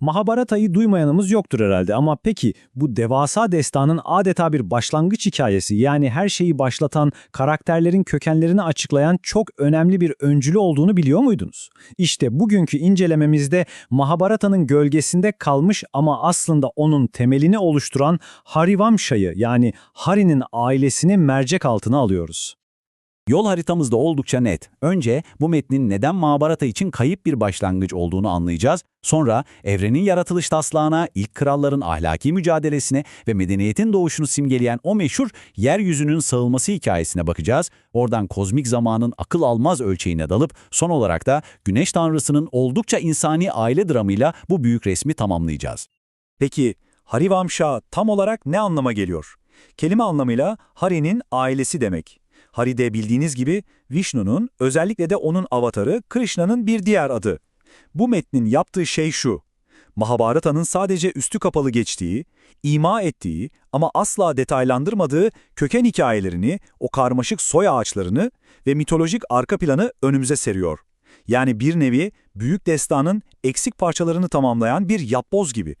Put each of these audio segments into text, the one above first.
Mahabharata'yı duymayanımız yoktur herhalde ama peki bu devasa destanın adeta bir başlangıç hikayesi yani her şeyi başlatan, karakterlerin kökenlerini açıklayan çok önemli bir öncülü olduğunu biliyor muydunuz? İşte bugünkü incelememizde Mahabharata'nın gölgesinde kalmış ama aslında onun temelini oluşturan Harivamsha'yı yani Hari'nin ailesini mercek altına alıyoruz. Yol haritamız da oldukça net. Önce bu metnin neden Mahabharata için kayıp bir başlangıç olduğunu anlayacağız. Sonra evrenin yaratılış taslağına, ilk kralların ahlaki mücadelesine ve medeniyetin doğuşunu simgeleyen o meşhur yeryüzünün sağılması hikayesine bakacağız. Oradan kozmik zamanın akıl almaz ölçeğine dalıp son olarak da güneş tanrısının oldukça insani aile dramıyla bu büyük resmi tamamlayacağız. Peki Harivamsha tam olarak ne anlama geliyor? Kelime anlamıyla Hari'nin ailesi demek. Hari de bildiğiniz gibi Vishnu'nun özellikle de onun avatarı Krishna'nın bir diğer adı. Bu metnin yaptığı şey şu. Mahabharata'nın sadece üstü kapalı geçtiği, ima ettiği ama asla detaylandırmadığı köken hikayelerini, o karmaşık soy ağaçlarını ve mitolojik arka planı önümüze seriyor. Yani bir nevi büyük destanın eksik parçalarını tamamlayan bir yapboz gibi.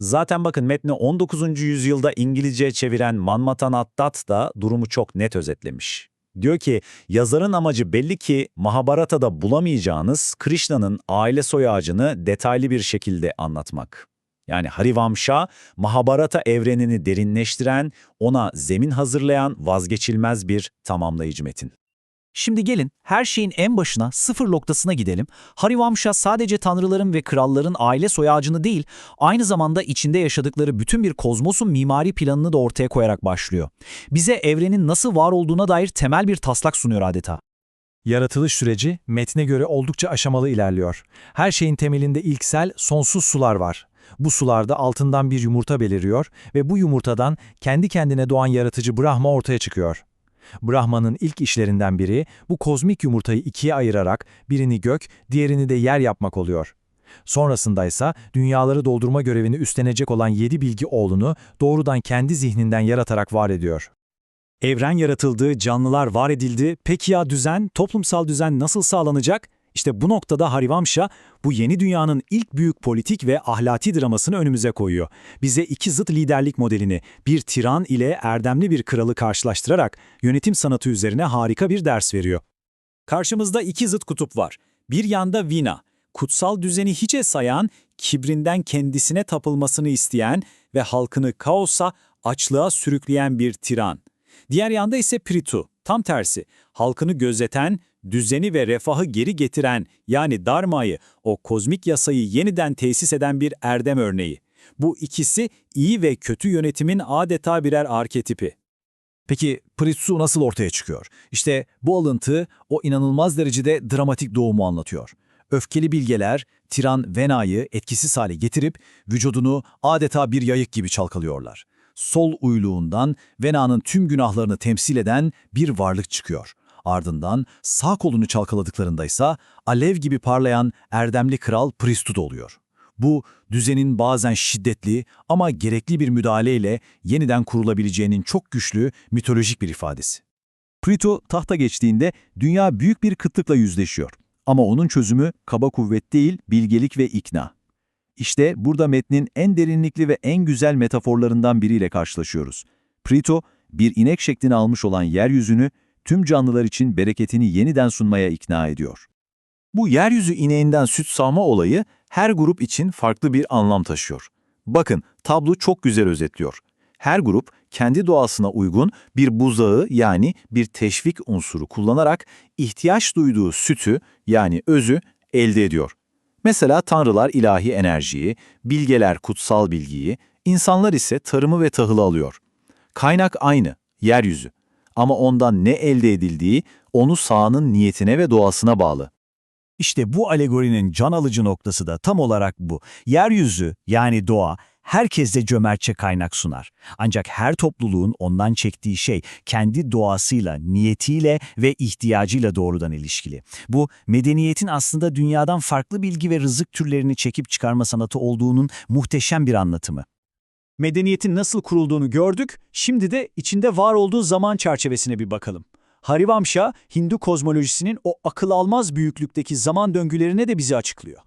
Zaten bakın metni 19. yüzyılda İngilizceye çeviren Manmatan Attat da durumu çok net özetlemiş. Diyor ki yazarın amacı belli ki Mahabharata'da bulamayacağınız Krishna'nın aile soy ağacını detaylı bir şekilde anlatmak. Yani Harivamsha, Mahabharata evrenini derinleştiren, ona zemin hazırlayan vazgeçilmez bir tamamlayıcı metin. Şimdi gelin her şeyin en başına, sıfır noktasına gidelim. Harivamsha sadece tanrıların ve kralların aile soyağacını değil, aynı zamanda içinde yaşadıkları bütün bir kozmosun mimari planını da ortaya koyarak başlıyor. Bize evrenin nasıl var olduğuna dair temel bir taslak sunuyor adeta. Yaratılış süreci metne göre oldukça aşamalı ilerliyor. Her şeyin temelinde ilksel, sonsuz sular var. Bu sularda altından bir yumurta beliriyor ve bu yumurtadan kendi kendine doğan yaratıcı Brahma ortaya çıkıyor. Brahma'nın ilk işlerinden biri bu kozmik yumurtayı ikiye ayırarak birini gök, diğerini de yer yapmak oluyor. Sonrasında ise dünyaları doldurma görevini üstlenecek olan yedi bilgi oğlunu doğrudan kendi zihninden yaratarak var ediyor. Evren yaratıldı, canlılar var edildi. Peki ya düzen, toplumsal düzen nasıl sağlanacak? İşte bu noktada Harivamsha bu yeni dünyanın ilk büyük politik ve ahlaki dramasını önümüze koyuyor. Bize iki zıt liderlik modelini, bir tiran ile erdemli bir kralı karşılaştırarak yönetim sanatı üzerine harika bir ders veriyor. Karşımızda iki zıt kutup var. Bir yanda Vina, kutsal düzeni hiçe sayan, kibrinden kendisine tapılmasını isteyen ve halkını kaosa, açlığa sürükleyen bir tiran. Diğer yanda ise Pritu, tam tersi, halkını gözeten, düzeni ve refahı geri getiren yani Dharma'yı, o kozmik yasayı yeniden tesis eden bir erdem örneği. Bu ikisi iyi ve kötü yönetimin adeta birer arketipi. Peki Pritsu nasıl ortaya çıkıyor? İşte bu alıntı o inanılmaz derecede dramatik doğumu anlatıyor. Öfkeli bilgeler tiran Vena'yı etkisiz hale getirip vücudunu adeta bir yayık gibi çalkalıyorlar. Sol uyluğundan Vena'nın tüm günahlarını temsil eden bir varlık çıkıyor. Ardından sağ kolunu çalkaladıklarında ise alev gibi parlayan erdemli kral Pristud oluyor. Bu, düzenin bazen şiddetli ama gerekli bir müdahaleyle yeniden kurulabileceğinin çok güçlü mitolojik bir ifadesi. Prito tahta geçtiğinde dünya büyük bir kıtlıkla yüzleşiyor. Ama onun çözümü kaba kuvvet değil, bilgelik ve ikna. İşte burada metnin en derinlikli ve en güzel metaforlarından biriyle karşılaşıyoruz. Prito, bir inek şeklini almış olan yeryüzünü tüm canlılar için bereketini yeniden sunmaya ikna ediyor. Bu yeryüzü ineğinden süt sağma olayı her grup için farklı bir anlam taşıyor. Bakın tablo çok güzel özetliyor. Her grup kendi doğasına uygun bir buzağı yani bir teşvik unsuru kullanarak ihtiyaç duyduğu sütü yani özü elde ediyor. Mesela tanrılar ilahi enerjiyi, bilgeler kutsal bilgiyi, insanlar ise tarımı ve tahılı alıyor. Kaynak aynı, yeryüzü. Ama ondan ne elde edildiği onu sahanın niyetine ve doğasına bağlı. İşte bu alegorinin can alıcı noktası da tam olarak bu. Yeryüzü yani doğa herkese cömertçe kaynak sunar. Ancak her topluluğun ondan çektiği şey kendi doğasıyla, niyetiyle ve ihtiyacıyla doğrudan ilişkili. Bu medeniyetin aslında dünyadan farklı bilgi ve rızık türlerini çekip çıkarma sanatı olduğunun muhteşem bir anlatımı. Medeniyetin nasıl kurulduğunu gördük, şimdi de içinde var olduğu zaman çerçevesine bir bakalım. Harivamsha, Hindu kozmolojisinin o akıl almaz büyüklükteki zaman döngülerine de bizi açıklıyor.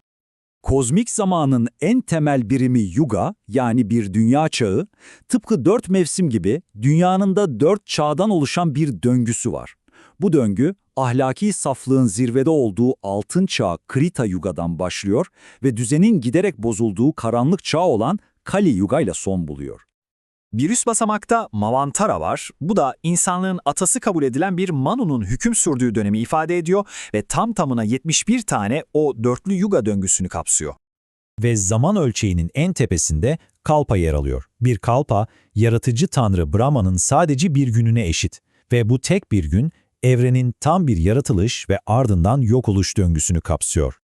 Kozmik zamanın en temel birimi yuga yani bir dünya çağı, tıpkı dört mevsim gibi dünyanın da dört çağdan oluşan bir döngüsü var. Bu döngü ahlaki saflığın zirvede olduğu altın çağ Krita Yuga'dan başlıyor ve düzenin giderek bozulduğu karanlık çağ olan Kali Yuga ile son buluyor. Bir üst basamakta Mavantara var. Bu da insanlığın atası kabul edilen bir Manu'nun hüküm sürdüğü dönemi ifade ediyor ve tam tamına 71 tane o dörtlü yuga döngüsünü kapsıyor. Ve zaman ölçeğinin en tepesinde Kalpa yer alıyor. Bir Kalpa, yaratıcı tanrı Brahma'nın sadece bir gününe eşit. Ve bu tek bir gün, evrenin tam bir yaratılış ve ardından yok oluş döngüsünü kapsıyor.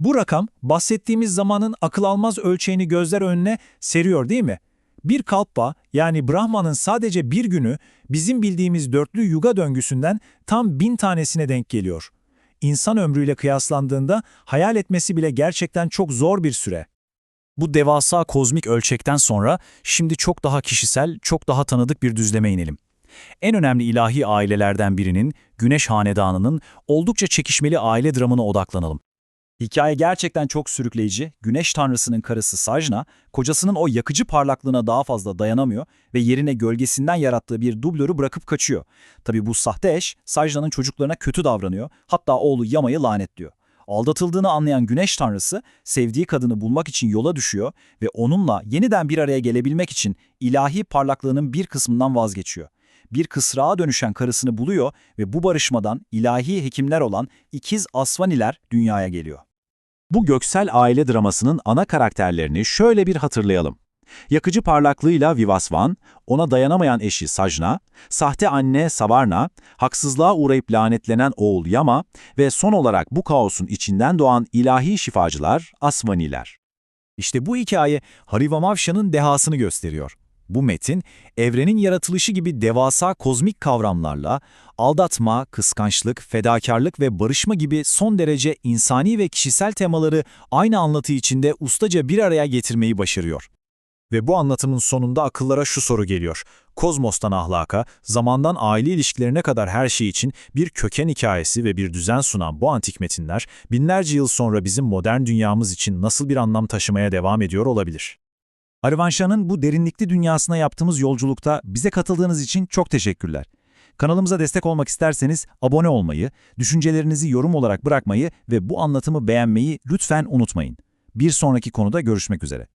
Bu rakam bahsettiğimiz zamanın akıl almaz ölçeğini gözler önüne seriyor değil mi? Bir kalpa yani Brahman'ın sadece bir günü bizim bildiğimiz dörtlü yuga döngüsünden tam bin tanesine denk geliyor. İnsan ömrüyle kıyaslandığında hayal etmesi bile gerçekten çok zor bir süre. Bu devasa kozmik ölçekten sonra şimdi çok daha kişisel, çok daha tanıdık bir düzleme inelim. En önemli ilahi ailelerden birinin, Güneş Hanedanı'nın oldukça çekişmeli aile dramına odaklanalım. Hikaye gerçekten çok sürükleyici. Güneş tanrısının karısı Sajna, kocasının o yakıcı parlaklığına daha fazla dayanamıyor ve yerine gölgesinden yarattığı bir dublörü bırakıp kaçıyor. Tabii bu sahte eş, Sajna'nın çocuklarına kötü davranıyor, hatta oğlu Yama'yı lanetliyor. Aldatıldığını anlayan güneş tanrısı sevdiği kadını bulmak için yola düşüyor ve onunla yeniden bir araya gelebilmek için ilahi parlaklığının bir kısmından vazgeçiyor. Bir kısrağa dönüşen karısını buluyor ve bu barışmadan ilahi hekimler olan ikiz Asvaniler dünyaya geliyor. Bu göksel aile dramasının ana karakterlerini şöyle bir hatırlayalım. Yakıcı parlaklığıyla Vivasvan, ona dayanamayan eşi Sajna, sahte anne Savarna, haksızlığa uğrayıp lanetlenen oğul Yama ve son olarak bu kaosun içinden doğan ilahi şifacılar Asvaniler. İşte bu hikaye Harivamavşa'nın dehasını gösteriyor. Bu metin, evrenin yaratılışı gibi devasa kozmik kavramlarla aldatma, kıskançlık, fedakarlık ve barışma gibi son derece insani ve kişisel temaları aynı anlatı içinde ustaca bir araya getirmeyi başarıyor. Ve bu anlatımın sonunda akıllara şu soru geliyor. Kozmos'tan ahlaka, zamandan aile ilişkilerine kadar her şey için bir köken hikayesi ve bir düzen sunan bu antik metinler, binlerce yıl sonra bizim modern dünyamız için nasıl bir anlam taşımaya devam ediyor olabilir? Arivanşa'nın bu derinlikli dünyasına yaptığımız yolculukta bize katıldığınız için çok teşekkürler. Kanalımıza destek olmak isterseniz abone olmayı, düşüncelerinizi yorum olarak bırakmayı ve bu anlatımı beğenmeyi lütfen unutmayın. Bir sonraki konuda görüşmek üzere.